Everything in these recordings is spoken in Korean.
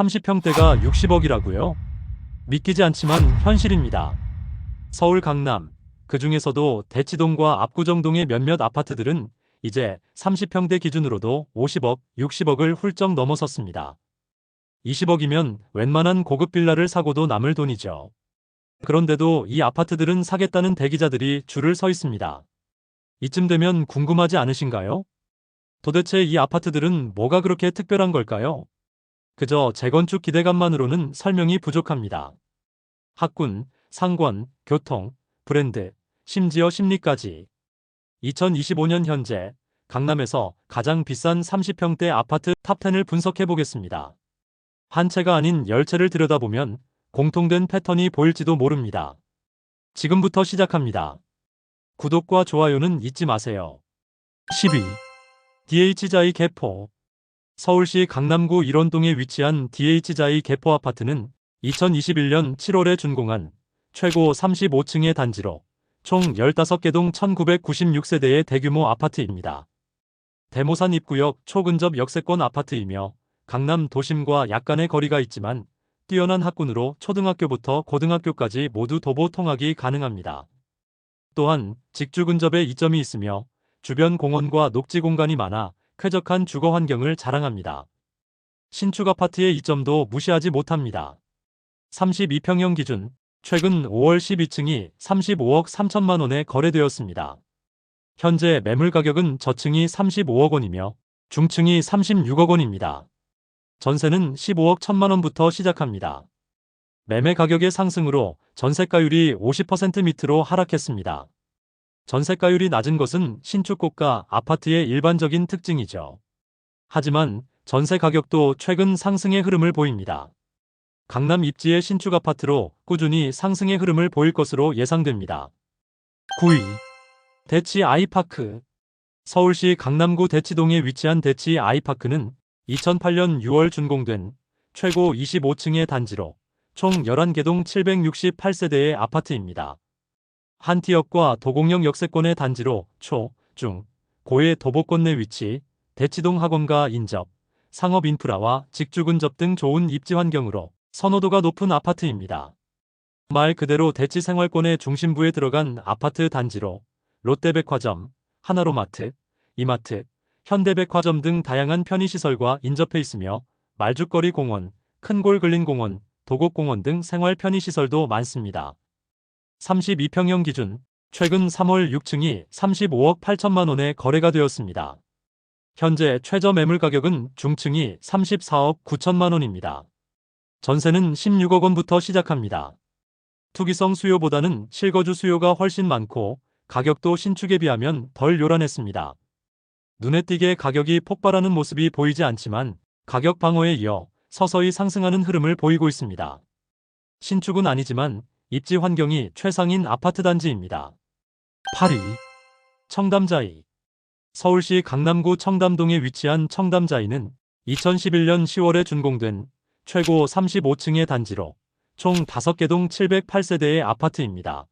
30평대가 60억이라고요? 믿기지 않지만 현실입니다. 서울 강남, 그 중에서도 대치동과 압구정동의 몇몇 아파트들은 이제 30평대 기준으로도 50억, 60억을 훌쩍 넘어섰습니다. 20억이면 웬만한 고급 빌라를 사고도 남을 돈이죠. 그런데도 이 아파트들은 사겠다는 대기자들이 줄을 서 있습니다. 이쯤 되면 궁금하지 않으신가요? 도대체 이 아파트들은 뭐가 그렇게 특별한 걸까요? 그저 재건축 기대감만으로는 설명이 부족합니다. 학군, 상권, 교통, 브랜드, 심지어 심리까지. 2025년 현재 강남에서 가장 비싼 30평대 아파트 탑10을 분석해 보겠습니다. 한 채가 아닌 10채를 들여다보면 공통된 패턴이 보일지도 모릅니다. 지금부터 시작합니다. 구독과 좋아요는 잊지 마세요. 12. DH자이 개포 서울시 강남구 일원동에 위치한 DH자이 개포 아파트는 2021년 7월에 준공한 최고 35층의 단지로 총 15개 동 1996세대의 대규모 아파트입니다. 대모산 입구역 초근접 역세권 아파트이며 강남 도심과 약간의 거리가 있지만 뛰어난 학군으로 초등학교부터 고등학교까지 모두 도보 통학이 가능합니다. 또한 직주 근접에 이점이 있으며 주변 공원과 녹지 공간이 많아 쾌적한 주거 환경을 자랑합니다. 신축 아파트의 이점도 무시하지 못합니다. 32평형 기준 최근 5월 12층이 35억 3천만 원에 거래되었습니다. 현재 매물 가격은 저층이 35억 원이며 중층이 36억 원입니다. 전세는 15억 1천만 원부터 시작합니다. 매매 가격의 상승으로 전세가율이 50% 밑으로 하락했습니다. 전세가율이 낮은 것은 신축고가 아파트의 일반적인 특징이죠. 하지만 전세 가격도 최근 상승의 흐름을 보입니다. 강남 입지의 신축 아파트로 꾸준히 상승의 흐름을 보일 것으로 예상됩니다. 9위 대치 아이파크 서울시 강남구 대치동에 위치한 대치 아이파크는 2008년 6월 준공된 최고 25층의 단지로 총 11개 동 768세대의 아파트입니다. 한티역과 도곡역 역세권의 단지로 초, 중, 고의 도보권 내 위치, 대치동 학원과 인접, 상업 인프라와 직주 근접 등 좋은 입지 환경으로 선호도가 높은 아파트입니다. 말 그대로 대치 생활권의 중심부에 들어간 아파트 단지로 롯데백화점, 하나로마트, 이마트, 현대백화점 등 다양한 편의시설과 인접해 있으며 말죽거리 공원, 큰골 근린 공원, 도곡공원 등 생활 편의시설도 많습니다. 32평형 기준 최근 3월 6층이 35억 8천만 원에 거래가 되었습니다. 현재 최저 매물 가격은 중층이 34억 9천만 원입니다. 전세는 16억 원부터 시작합니다. 투기성 수요보다는 실거주 수요가 훨씬 많고 가격도 신축에 비하면 덜 요란했습니다. 눈에 띄게 가격이 폭발하는 모습이 보이지 않지만 가격 방어에 이어 서서히 상승하는 흐름을 보이고 있습니다. 신축은 아니지만 입지 환경이 최상인 아파트 단지입니다. 8위 청담자이 서울시 강남구 청담동에 위치한 청담자이는 2011년 10월에 준공된 최고 35층의 단지로 총 5개 동 708세대의 아파트입니다.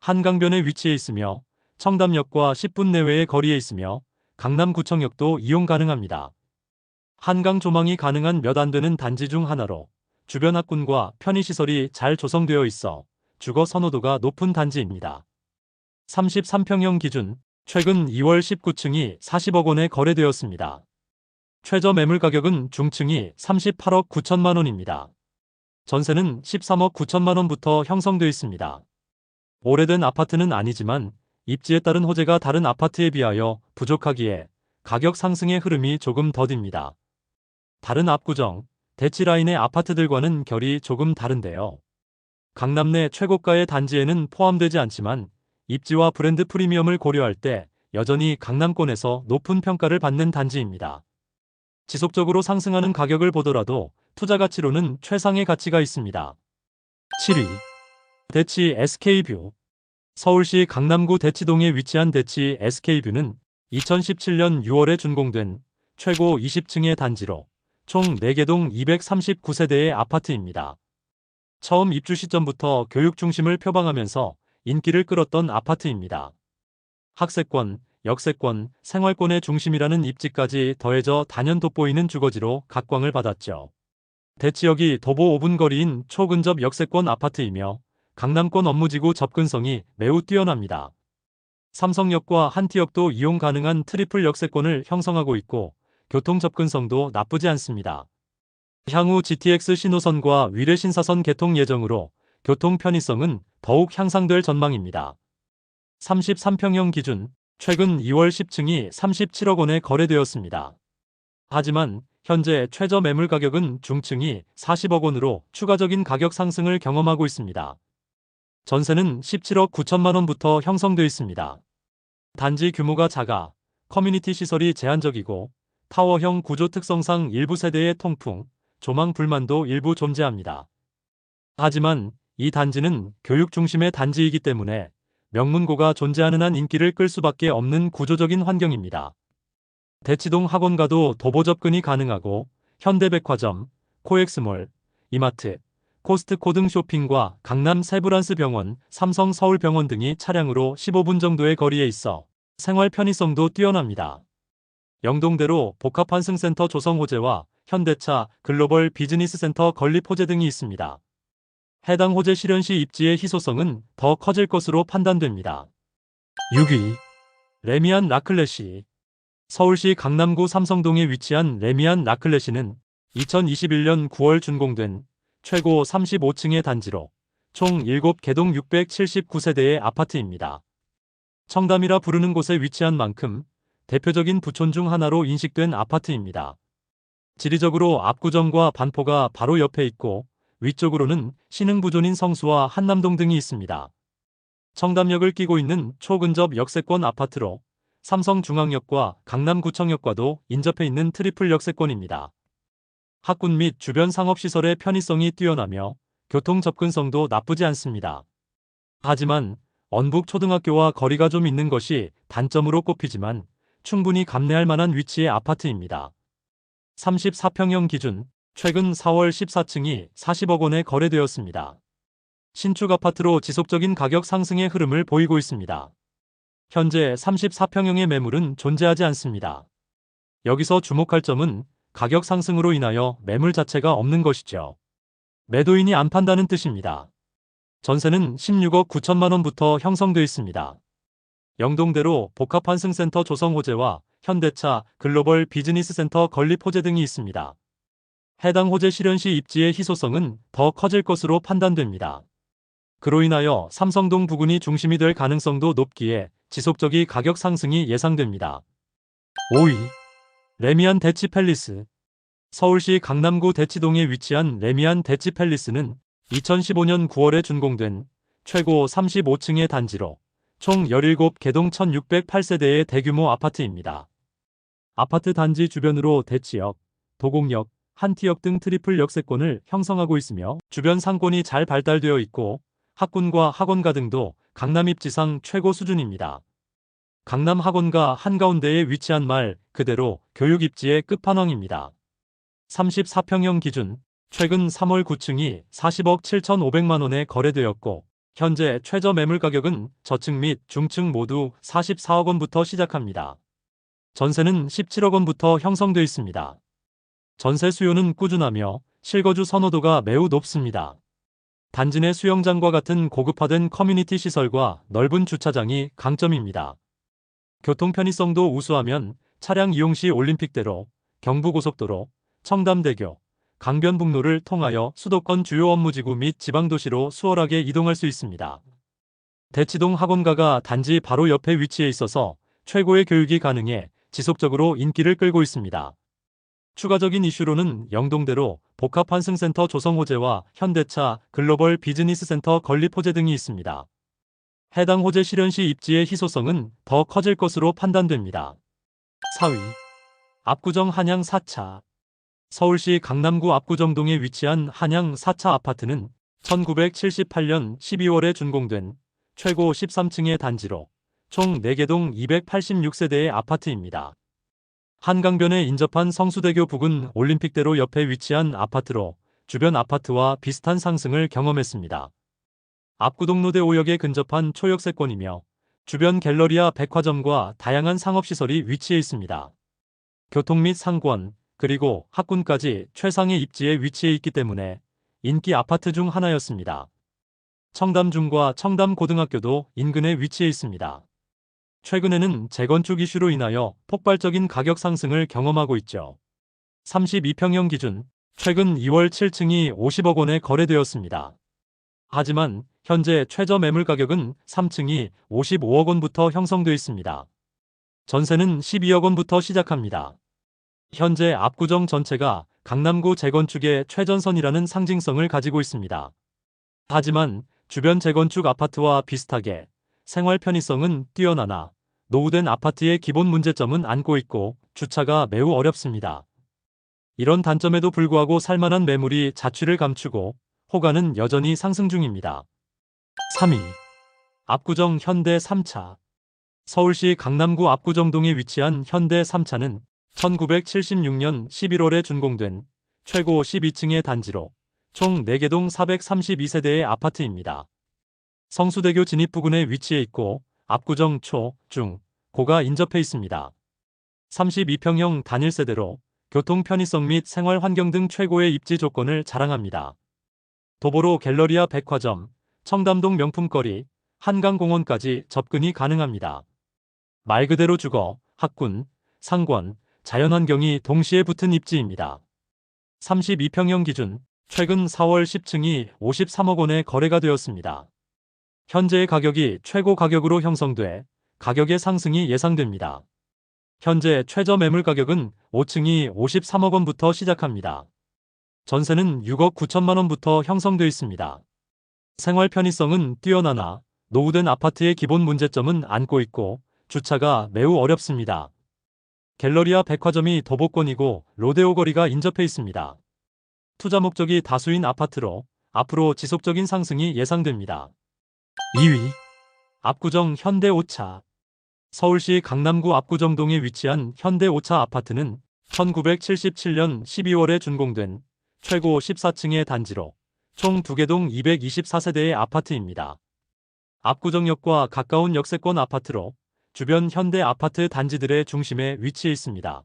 한강변에 위치해 있으며 청담역과 10분 내외의 거리에 있으며 강남구청역도 이용 가능합니다. 한강 조망이 가능한 몇 안 되는 단지 중 하나로 주변 학군과 편의시설이 잘 조성되어 있어 주거 선호도가 높은 단지입니다. 33평형 기준 최근 2월 19층이 40억 원에 거래되었습니다. 최저 매물 가격은 중층이 38억 9천만 원입니다. 전세는 13억 9천만 원부터 형성되어 있습니다. 오래된 아파트는 아니지만 입지에 따른 호재가 다른 아파트에 비하여 부족하기에 가격 상승의 흐름이 조금 더딥니다. 다른 압구정, 대치라인의 아파트들과는 결이 조금 다른데요. 강남 내 최고가의 단지에는 포함되지 않지만 입지와 브랜드 프리미엄을 고려할 때 여전히 강남권에서 높은 평가를 받는 단지입니다. 지속적으로 상승하는 가격을 보더라도 투자 가치로는 최상의 가치가 있습니다. 7위 대치 SK뷰 서울시 강남구 대치동에 위치한 대치 SK뷰는 2017년 6월에 준공된 최고 20층의 단지로 총 4개 동 239세대의 아파트입니다. 처음 입주 시점부터 교육 중심을 표방하면서 인기를 끌었던 아파트입니다. 학세권, 역세권, 생활권의 중심이라는 입지까지 더해져 단연 돋보이는 주거지로 각광을 받았죠. 대치역이 도보 5분 거리인 초근접 역세권 아파트이며 강남권 업무지구 접근성이 매우 뛰어납니다. 삼성역과 한티역도 이용 가능한 트리플 역세권을 형성하고 있고 교통 접근성도 나쁘지 않습니다. 향후 GTX 신호선과 위례 신사선 개통 예정으로 교통 편의성은 더욱 향상될 전망입니다. 33평형 기준 최근 2월 10층이 37억 원에 거래되었습니다. 하지만 현재 최저 매물 가격은 중층이 40억 원으로 추가적인 가격 상승을 경험하고 있습니다. 전세는 17억 9천만 원부터 형성돼 있습니다. 단지 규모가 작아 커뮤니티 시설이 제한적이고 타워형 구조 특성상 일부 세대의 통풍, 조망 불만도 일부 존재합니다. 하지만 이 단지는 교육 중심의 단지이기 때문에 명문고가 존재하는 한 인기를 끌 수밖에 없는 구조적인 환경입니다. 대치동 학원가도 도보 접근이 가능하고 현대백화점, 코엑스몰, 이마트, 코스트코 등 쇼핑과 강남 세브란스 병원, 삼성 서울병원 등이 차량으로 15분 정도의 거리에 있어 생활 편의성도 뛰어납니다. 영동대로 복합환승센터 조성호재와 현대차 글로벌 비즈니스센터 건립 호재 등이 있습니다. 해당 호재 실현 시 입지의 희소성은 더 커질 것으로 판단됩니다. 6위 레미안 라클레시 서울시 강남구 삼성동에 위치한 레미안 라클레시는 2021년 9월 준공된 최고 35층의 단지로 총 7개동 679세대의 아파트입니다. 청담이라 부르는 곳에 위치한 만큼 대표적인 부촌 중 하나로 인식된 아파트입니다. 지리적으로 압구정과 반포가 바로 옆에 있고 위쪽으로는 신흥부존인 성수와 한남동 등이 있습니다. 청담역을 끼고 있는 초근접 역세권 아파트로 삼성중앙역과 강남구청역과도 인접해 있는 트리플 역세권입니다. 학군 및 주변 상업시설의 편의성이 뛰어나며 교통 접근성도 나쁘지 않습니다. 하지만 언북 초등학교와 거리가 좀 있는 것이 단점으로 꼽히지만 충분히 감내할 만한 위치의 아파트입니다. 34평형 기준 최근 4월 14층이 40억 원에 거래되었습니다. 신축 아파트로 지속적인 가격 상승의 흐름을 보이고 있습니다. 현재 34평형의 매물은 존재하지 않습니다. 여기서 주목할 점은 가격 상승으로 인하여 매물 자체가 없는 것이죠. 매도인이 안 판다는 뜻입니다. 전세는 16억 9천만 원부터 형성돼 있습니다. 영동대로 복합환승센터 조성호재와 현대차 글로벌 비즈니스센터 건립 호재 등이 있습니다. 해당 호재 실현 시 입지의 희소성은 더 커질 것으로 판단됩니다. 그로 인하여 삼성동 부근이 중심이 될 가능성도 높기에 지속적인 가격 상승이 예상됩니다. 5위 레미안 대치 팰리스 서울시 강남구 대치동에 위치한 레미안 대치 팰리스는 2015년 9월에 준공된 최고 35층의 단지로 총 17개동 1608세대의 대규모 아파트입니다. 아파트 단지 주변으로 대치역, 도곡역, 한티역 등 트리플 역세권을 형성하고 있으며 주변 상권이 잘 발달되어 있고 학군과 학원가 등도 강남 입지상 최고 수준입니다. 강남 학원가 한가운데에 위치한 말 그대로 교육 입지의 끝판왕입니다. 34평형 기준 최근 3월 9층이 40억 7천5백만 원에 거래되었고 현재 최저 매물 가격은 저층 및 중층 모두 44억 원부터 시작합니다. 전세는 17억 원부터 형성돼 있습니다. 전세 수요는 꾸준하며 실거주 선호도가 매우 높습니다. 단지 내 수영장과 같은 고급화된 커뮤니티 시설과 넓은 주차장이 강점입니다. 교통 편의성도 우수하면 차량 이용 시 올림픽대로, 경부고속도로, 청담대교, 강변북로를 통하여 수도권 주요 업무지구 및 지방도시로 수월하게 이동할 수 있습니다. 대치동 학원가가 단지 바로 옆에 위치해 있어서 최고의 교육이 가능해 지속적으로 인기를 끌고 있습니다. 추가적인 이슈로는 영동대로 복합환승센터 조성호재와 현대차 글로벌 비즈니스센터 건립 호재 등이 있습니다. 해당 호재 실현 시 입지의 희소성은 더 커질 것으로 판단됩니다. 4위 압구정 한양 4차 서울시 강남구 압구정동에 위치한 한양 4차 아파트는 1978년 12월에 준공된 최고 13층의 단지로 총 4개 동 286세대의 아파트입니다. 한강변에 인접한 성수대교 부근 올림픽대로 옆에 위치한 아파트로 주변 아파트와 비슷한 상승을 경험했습니다. 압구동로대 5역에 근접한 초역세권이며 주변 갤러리아 백화점과 다양한 상업시설이 위치해 있습니다. 교통 및 상권, 그리고 학군까지 최상의 입지에 위치해 있기 때문에 인기 아파트 중 하나였습니다. 청담중과 청담고등학교도 인근에 위치해 있습니다. 최근에는 재건축 이슈로 인하여 폭발적인 가격 상승을 경험하고 있죠. 32평형 기준 최근 2월 7층이 50억 원에 거래되었습니다. 하지만 현재 최저 매물 가격은 3층이 55억 원부터 형성돼 있습니다. 전세는 12억 원부터 시작합니다. 현재 압구정 전체가 강남구 재건축의 최전선이라는 상징성을 가지고 있습니다. 하지만 주변 재건축 아파트와 비슷하게 생활 편의성은 뛰어나나 노후된 아파트의 기본 문제점은 안고 있고 주차가 매우 어렵습니다. 이런 단점에도 불구하고 살만한 매물이 자취를 감추고 호가는 여전히 상승 중입니다. 3위. 압구정 현대 3차. 서울시 강남구 압구정동에 위치한 현대 3차는 1976년 11월에 준공된 최고 12층의 단지로 총 4개 동 432세대의 아파트입니다. 성수대교 진입 부근에 위치해 있고 압구정 초, 중, 고가 인접해 있습니다. 32평형 단일 세대로 교통 편의성 및 생활 환경 등 최고의 입지 조건을 자랑합니다. 도보로 갤러리아 백화점, 청담동 명품거리, 한강공원까지 접근이 가능합니다. 말 그대로 주거, 학군, 상권, 자연환경이 동시에 붙은 입지입니다. 32평형 기준 최근 4월 10층이 53억 원에 거래가 되었습니다. 현재의 가격이 최고 가격으로 형성돼 가격의 상승이 예상됩니다. 현재 최저 매물 가격은 5층이 53억 원부터 시작합니다. 전세는 6억 9천만 원부터 형성돼 있습니다. 생활 편의성은 뛰어나나 노후된 아파트의 기본 문제점은 안고 있고 주차가 매우 어렵습니다. 갤러리아 백화점이 도보권이고 로데오 거리가 인접해 있습니다. 투자 목적이 다수인 아파트로 앞으로 지속적인 상승이 예상됩니다. 2위 압구정 현대 5차 서울시 강남구 압구정동에 위치한 현대 5차 아파트는 1977년 12월에 준공된 최고 14층의 단지로 총 2개 동 224세대의 아파트입니다. 압구정역과 가까운 역세권 아파트로 주변 현대 아파트 단지들의 중심에 위치해 있습니다.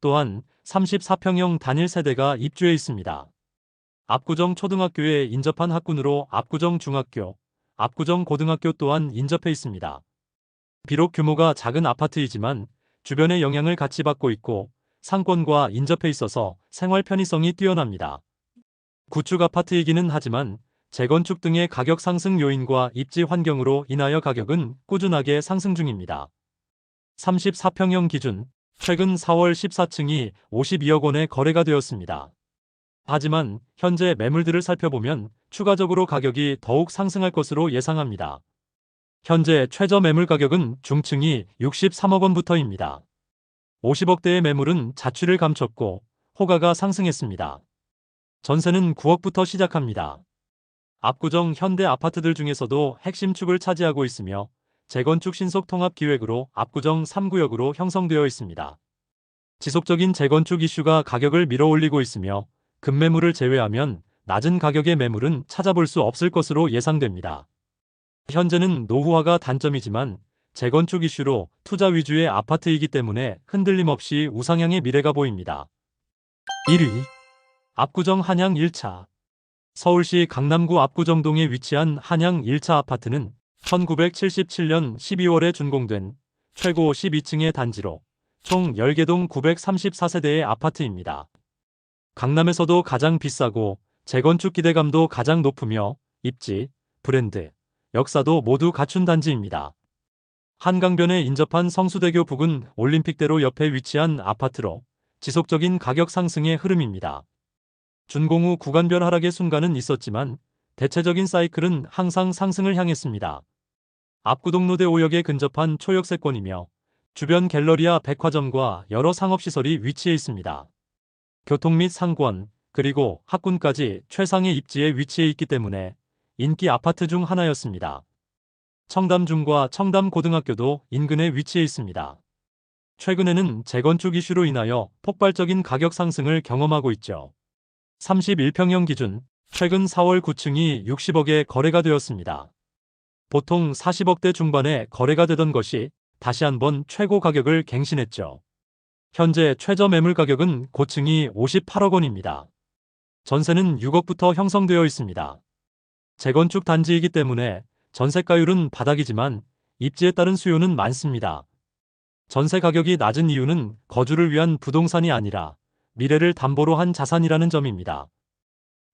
또한 34평형 단일 세대가 입주해 있습니다. 압구정 초등학교에 인접한 학군으로 압구정 중학교, 압구정 고등학교 또한 인접해 있습니다. 비록 규모가 작은 아파트이지만 주변의 영향을 같이 받고 있고 상권과 인접해 있어서 생활 편의성이 뛰어납니다. 구축 아파트이기는 하지만 재건축 등의 가격 상승 요인과 입지 환경으로 인하여 가격은 꾸준하게 상승 중입니다. 34평형 기준 최근 4월 14층이 52억 원에 거래가 되었습니다. 하지만 현재 매물들을 살펴보면 추가적으로 가격이 더욱 상승할 것으로 예상합니다. 현재 최저 매물 가격은 중층이 63억 원부터입니다. 50억대의 매물은 자취를 감췄고 호가가 상승했습니다. 전세는 9억부터 시작합니다. 압구정 현대 아파트들 중에서도 핵심 축을 차지하고 있으며 재건축 신속 통합 기획으로 압구정 3구역으로 형성되어 있습니다. 지속적인 재건축 이슈가 가격을 밀어올리고 있으며 급매물을 제외하면 낮은 가격의 매물은 찾아볼 수 없을 것으로 예상됩니다. 현재는 노후화가 단점이지만 재건축 이슈로 투자 위주의 아파트이기 때문에 흔들림 없이 우상향의 미래가 보입니다. 1위 압구정 한양 1차 서울시 강남구 압구정동에 위치한 한양 1차 아파트는 1977년 12월에 준공된 최고 12층의 단지로 총 10개 동 934세대의 아파트입니다. 강남에서도 가장 비싸고 재건축 기대감도 가장 높으며 입지, 브랜드, 역사도 모두 갖춘 단지입니다. 한강변에 인접한 성수대교 부근 올림픽대로 옆에 위치한 아파트로 지속적인 가격 상승의 흐름입니다. 준공 후 구간별 하락의 순간은 있었지만 대체적인 사이클은 항상 상승을 향했습니다. 압구동로대 5역에 근접한 초역세권이며 주변 갤러리아 백화점과 여러 상업시설이 위치해 있습니다. 교통 및 상권, 그리고 학군까지 최상의 입지에 위치해 있기 때문에 인기 아파트 중 하나였습니다. 청담중과 청담고등학교도 인근에 위치해 있습니다. 최근에는 재건축 이슈로 인하여 폭발적인 가격 상승을 경험하고 있죠. 31평형 기준 최근 4월 9층이 60억에 거래가 되었습니다. 보통 40억대 중반에 거래가 되던 것이 다시 한번 최고 가격을 갱신했죠. 현재 최저 매물 가격은 고층이 58억 원입니다. 전세는 6억부터 형성되어 있습니다. 재건축 단지이기 때문에 전세가율은 바닥이지만 입지에 따른 수요는 많습니다. 전세 가격이 낮은 이유는 거주를 위한 부동산이 아니라 미래를 담보로 한 자산이라는 점입니다.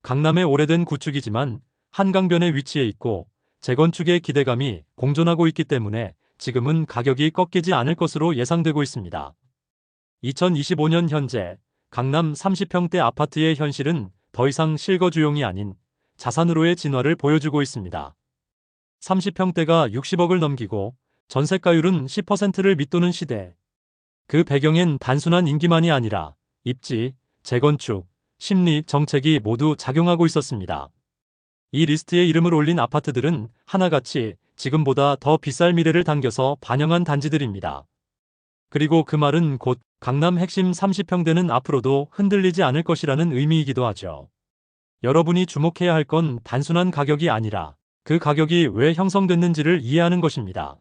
강남의 오래된 구축이지만 한강변에 위치해 있고 재건축의 기대감이 공존하고 있기 때문에 지금은 가격이 꺾이지 않을 것으로 예상되고 있습니다. 2025년 현재 강남 30평대 아파트의 현실은 더 이상 실거주용이 아닌 자산으로의 진화를 보여주고 있습니다. 30평대가 60억을 넘기고 전세가율은 10%를 밑도는 시대. 그 배경엔 단순한 인기만이 아니라 입지, 재건축, 심리, 정책이 모두 작용하고 있었습니다. 이 리스트에 이름을 올린 아파트들은 하나같이 지금보다 더 비쌀 미래를 당겨서 반영한 단지들입니다. 그리고 그 말은 곧 강남 핵심 30평대는 앞으로도 흔들리지 않을 것이라는 의미이기도 하죠. 여러분이 주목해야 할 건 단순한 가격이 아니라 그 가격이 왜 형성됐는지를 이해하는 것입니다.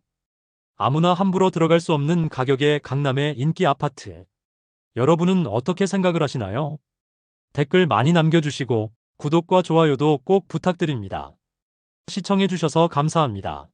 아무나 함부로 들어갈 수 없는 가격의 강남의 인기 아파트. 여러분은 어떻게 생각을 하시나요? 댓글 많이 남겨주시고 구독과 좋아요도 꼭 부탁드립니다. 시청해주셔서 감사합니다.